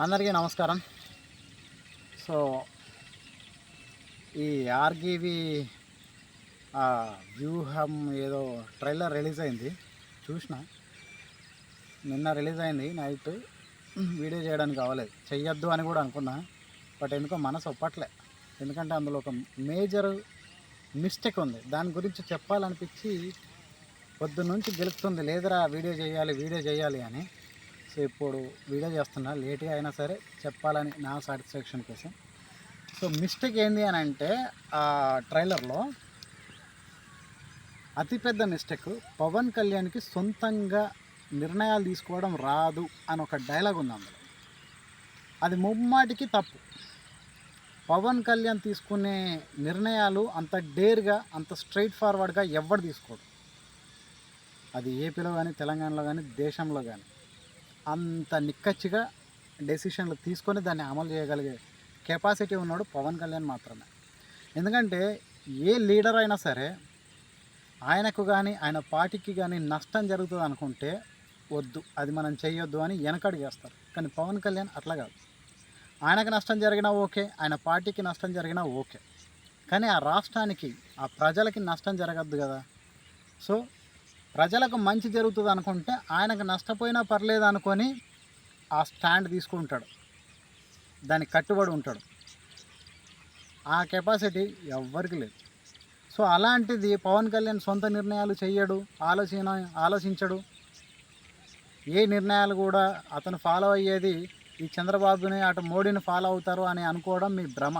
అందరికీ నమస్కారం. సో ఈ ఆర్గీవి ఆ, వ్యూహం ఏదో ట్రైలర్ రిలీజ్ అయింది. చూసిన. నిన్న రిలీజ్ అయింది నైట్. వీడియో చేయడానికి కావలేదు చెయ్యొద్దు అని కూడా అనుకున్నా. బట్ ఎందుకో మనసు ఒప్పట్లే. ఎందుకంటే అందులో ఒక మేజర్ మిస్టేక్ ఉంది. దాని గురించి చెప్పాలనిపించి పొద్దు నుంచి గెలుస్తుంది. లేదురా వీడియో చేయాలి వీడియో చేయాలి అని. సో ఇప్పుడు వీడియో చేస్తున్నా. లేట్గా అయినా సరే చెప్పాలని నా సాటిస్ఫాక్షన్ కోసం. సో మిస్టేక్ ఏంది అని అంటే ఆ ట్రైలర్లో అతిపెద్ద మిస్టేక్ పవన్ కళ్యాణ్కి సొంతంగా నిర్ణయాలు తీసుకోవడం రాదు అని ఒక డైలాగ్ ఉంది అందులో. అది ముమ్మాటికి తప్పు. పవన్ కళ్యాణ్ తీసుకునే నిర్ణయాలు అంత డేర్గా అంత స్ట్రైట్ ఫార్వర్డ్గా ఎవరు తీసుకోడు. అది ఏపీలో కానీ తెలంగాణలో కానీ దేశంలో కానీ అంత నిక్కచ్చిగా డెసిషన్లు తీసుకొని దాన్ని అమలు చేయగలిగే కెపాసిటీ ఉన్నాడు పవన్ కళ్యాణ్ మాత్రమే. ఎందుకంటే ఏ లీడర్ అయినా సరే ఆయనకు కానీ ఆయన పార్టీకి కానీ నష్టం జరుగుతుంది అనుకుంటే వద్దు అది మనం చేయొద్దు అని వెనకడు చేస్తారు. కానీ పవన్ కళ్యాణ్ అట్లా కాదు. ఆయనకు నష్టం జరిగినా ఓకే ఆయన పార్టీకి నష్టం జరిగినా ఓకే. కానీ ఆ రాష్ట్రానికి ఆ ప్రజలకి నష్టం జరగద్దు కదా. సో ప్రజలకు మంచి జరుగుతుంది అనుకుంటే ఆయనకు నష్టపోయినా పర్లేదు అనుకొని ఆ స్టాండ్ తీసుకుంటాడు. దానికి కట్టుబడి ఉంటాడు. ఆ కెపాసిటీ ఎవ్వరికి లేదు. సో అలాంటిది పవన్ కళ్యాణ్ సొంత నిర్ణయాలు చేయడు ఆలోచన ఆలోచించడు. ఏ నిర్ణయాలు కూడా అతను ఫాలో అయ్యేది ఈ చంద్రబాబుని అటు మోడీని ఫాలో అవుతారు అని అనుకోవడం మీ భ్రమ.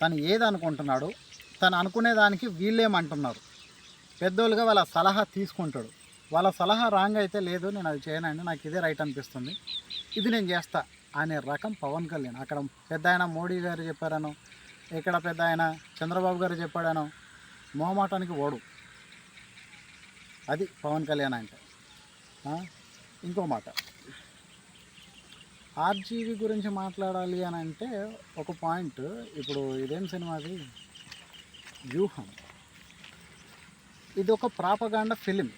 తను ఏది అనుకుంటున్నాడు తను అనుకునే దానికి వీళ్ళేమంటున్నారు. పెద్దోళ్ళుగా వాళ్ళ సలహా తీసుకుంటాడు. వాళ్ళ సలహా రాంగ్ అయితే లేదు నేను అది చేయనండి నాకు ఇదే రైట్ అనిపిస్తుంది. ఇది నేను చేస్తా అనే రకం పవన్ కళ్యాణ్. అక్కడ పెద్ద ఆయన మోడీ గారు చెప్పారను ఇక్కడ పెద్ద ఆయన చంద్రబాబు గారు చెప్పాడనో మోమాటానికి ఓడు. అది పవన్ కళ్యాణ్ అంటే. ఇంకో మాట. ఆర్జీవి గురించి మాట్లాడాలి అని అంటే ఒక పాయింట్. ఇప్పుడు ఇదేం సినిమాది వ్యూహం. ఇది ఒక ప్రాపగాండ ఫిలిం.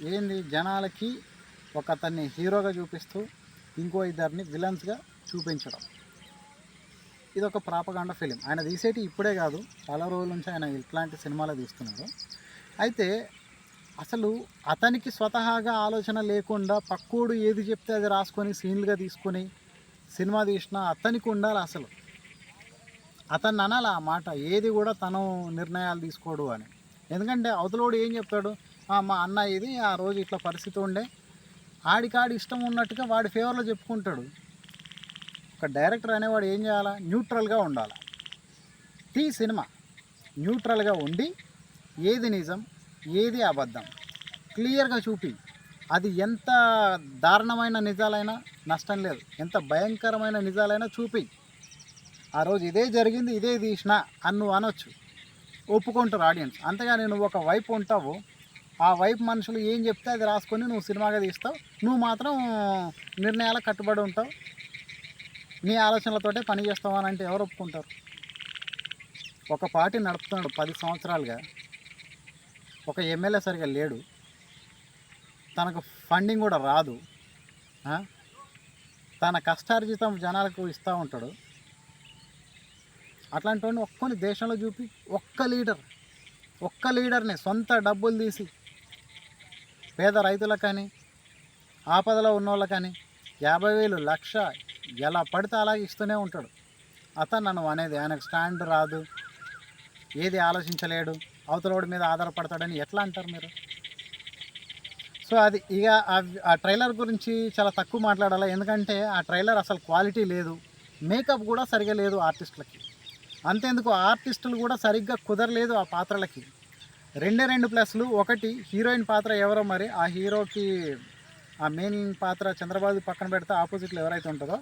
ఏంది? జనాలకి ఒక అతన్ని హీరోగా చూపిస్తూ ఇంకో ఇద్దరిని విలన్స్గా చూపించడం. ఇది ఒక ప్రాపగాండ ఫిలిం. ఆయన తీసేటి ఇప్పుడే కాదు చాలా రోజుల నుంచి ఆయన ఇట్లాంటి సినిమాలు తీస్తున్నారు అయితే అసలు అతనికి స్వతహాగా ఆలోచన లేకుండా పక్కోడు ఏది చెప్తే అది రాసుకొని సీన్లుగా తీసుకొని సినిమా తీసినా అతనికి ఉండాలి అసలు. అతన్ని అనాలి ఆ మాట. ఏది కూడా తను నిర్ణయాలు తీసుకోడు అని. ఎందుకంటే అవతలోడు ఏం చెప్తాడు? మా అన్న ఇది ఆ రోజు ఇట్లా పరిస్థితి ఉండే. ఆడికాడి ఇష్టం ఉన్నట్టుగా వాడి ఫేవర్లో చెప్పుకుంటాడు. ఒక డైరెక్టర్ అనేవాడు ఏం చేయాలా? న్యూట్రల్గా ఉండాలి. టీ సినిమా. న్యూట్రల్గా ఉండి ఏది నిజం ఏది అబద్ధం. క్లియర్గా చూపి. అది ఎంత దారుణమైన నిజాలైనా నష్టం లేదు. ఎంత భయంకరమైన నిజాలైనా చూపి. ఆ రోజు ఇదే జరిగింది ఇదే తీసిన అన్ను అనొచ్చు. ఒప్పుకుంటారు ఆడియన్స్. అంతేగాని నువ్వు ఒక వైపు ఉంటావు ఆ వైపు మనుషులు ఏం చెప్తే అది రాసుకొని నువ్వు సినిమాగా తీస్తావు. నువ్వు మాత్రం నిర్ణయాలకు కట్టుబడి ఉంటావు. నీ ఆలోచనలతోటే పని చేస్తావు అని అంటే ఎవరు ఒప్పుకుంటారు? ఒక పార్టీ నడుపుతున్నాడు పది సంవత్సరాలుగా. ఒక ఎమ్మెల్యే సరిగా లేడు. తనకు ఫండింగ్ కూడా రాదు. తన కష్టార్జితం జనాలకు ఇస్తూ ఉంటాడు. అట్లాంటి వాడిని ఒక్కని దేశంలో చూపి ఒక్క లీడర్ ఒక్క లీడర్ని సొంత డబ్బులు తీసి పేద రైతులకు కానీ ఆపదలో ఉన్న కానీ యాభై వేలు లక్ష ఎలా పడితే అలాగే ఇస్తూనే ఉంటాడు. అతను నన్ను అనేది ఆయనకు స్టాండ్ రాదు ఏది ఆలోచించలేడు అవతలోడి మీద ఆధారపడతాడని ఎట్లా అంటారు మీరు? సో అది ఇక ఆ- ఆ ట్రైలర్ గురించి చాలా తక్కువ మాట్లాడాలి? ఎందుకంటే ఆ ట్రైలర్ అసలు క్వాలిటీ లేదు మేకప్ కూడా సరిగా లేదు ఆర్టిస్టులకి. అంతేందుకు ఆర్టిస్టులు కూడా సరిగ్గా కుదరలేదు ఆ పాత్రలకి. రెండే రెండు ప్లస్లు. ఒకటి హీరోయిన్ పాత్ర ఎవరో మరి ఆ హీరోకి ఆ మెయిన్ పాత్ర చంద్రబాబు పక్కన పెడితే ఆపోజిట్లో ఎవరైతే ఉంటుందో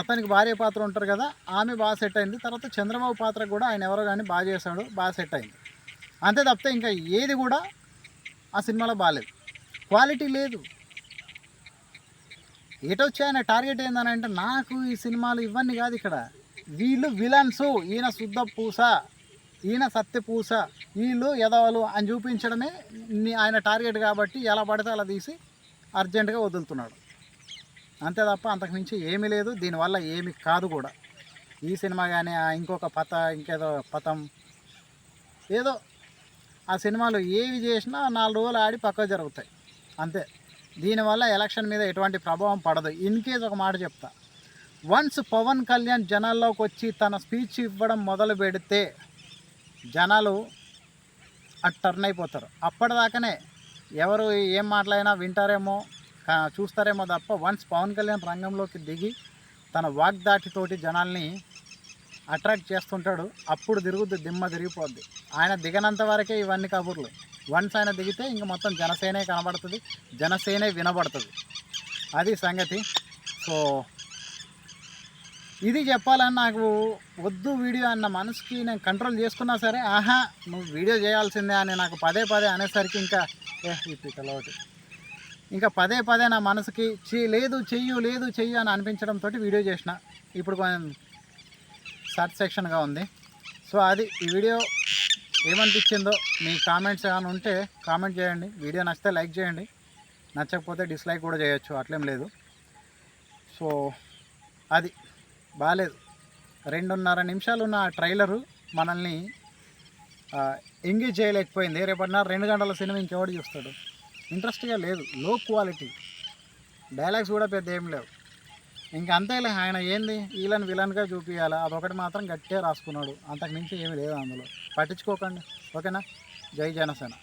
అతనికి భార్య పాత్ర ఉంటారు కదా ఆమె బాగా సెట్ అయింది. తర్వాత చంద్రబాబు పాత్ర కూడా ఆయన ఎవరో కానీ బాగా చేశాడు బాగా సెట్ అయింది. అంతే తప్పితే ఇంకా ఏది కూడా ఆ సినిమాలో బాగాలేదు క్వాలిటీ లేదు. ఏటొచ్చి టార్గెట్ ఏందని అంటే నాకు ఈ సినిమాలు ఇవన్నీ కాదు ఇక్కడ. వీళ్ళు విలన్స్. ఈయన శుద్ధ పూస. ఈయన సత్య పూస. వీళ్ళు ఎదవలు అని చూపించడమే ఆయన టార్గెట్ కాబట్టి ఎలా పడితే అలా తీసి అర్జెంటుగా వదులుతున్నాడు. అంతే తప్ప అంతకుమించి ఏమీ లేదు. దీనివల్ల ఏమి కాదు కూడా. ఈ సినిమా కానీ ఆ ఇంకొక పత ఇంకేదో పతం. ఏదో ఆ సినిమాలు ఏవి చేసినా నాలుగు రోజులు ఆడి పక్క జరుగుతాయి. అంతే. దీనివల్ల ఎలక్షన్ మీద ఎటువంటి ప్రభావం పడదు. ఇన్ కేస్ ఒక మాట చెప్తా. వన్స్ పవన్ కళ్యాణ్ జనాల్లోకి వచ్చి తన స్పీచ్ ఇవ్వడం మొదలు పెడితే జనాలు అటు టర్న్ అయిపోతారు. అప్పటిదాకానే ఎవరు ఏం మాట్లాడినా వింటారేమో చూస్తారేమో తప్ప వన్స్ పవన్ కళ్యాణ్ రంగంలోకి దిగి తన వాగ్దాటితోటి జనాల్ని అట్రాక్ట్ చేస్తుంటాడు. అప్పుడు తిరుగుద్ది దిమ్మ తిరిగిపోద్ది. ఆయన దిగనంత వరకే ఇవన్నీ కబుర్లు. వన్స్ ఆయన దిగితే ఇంక మొత్తం జనసేనే కనబడుతుంది జనసేనే వినబడుతుంది. అది సంగతి. సో ఇది చెప్పాలని నాకు వద్దు వీడియో అన్న మనసుకి నేను కంట్రోల్ చేసుకున్నా సరే ఆహా నువ్వు వీడియో చేయాల్సిందే అని నాకు పదే పదే అనేసరికి ఇంకా ఏ ఈ ఇంకా పదే పదే నా మనసుకి చే లేదు చెయ్యు లేదు చెయ్యు అని అనిపించడంతో వీడియో చేసిన. ఇప్పుడు కొంచెం సాటిస్ఫాక్షన్గా ఉంది. సో అది ఈ వీడియో ఏమనిపించిందో మీ కామెంట్స్ ఏమైనా ఉంటే కామెంట్ చేయండి. వీడియో నచ్చితే లైక్ చేయండి. నచ్చకపోతే డిస్లైక్ కూడా చేయొచ్చు. అట్లేం లేదు. సో అది. బాగాలేదు రెండున్నర నిమిషాలు ఉన్న ఆ ట్రైలరు మనల్ని ఎంగేజ్ చేయలేకపోయింది. రేపటిన రెండు గంటల సినిమా ఇంకెవడు చూస్తాడు? ఇంట్రెస్ట్గా లేదు. లో క్వాలిటీ. డైలాగ్స్ కూడా పెద్ద ఏం లేవు. ఇంక అంతేలే ఆయన ఏంది? వీళ్ళని విలన్గా చూపించాలి అదొకటి మాత్రం గట్టిగా రాసుకున్నాడు. అంతకు మించి ఏమీ లేదు అందులో. పట్టించుకోకండి. ఓకేనా? జై జనసేన.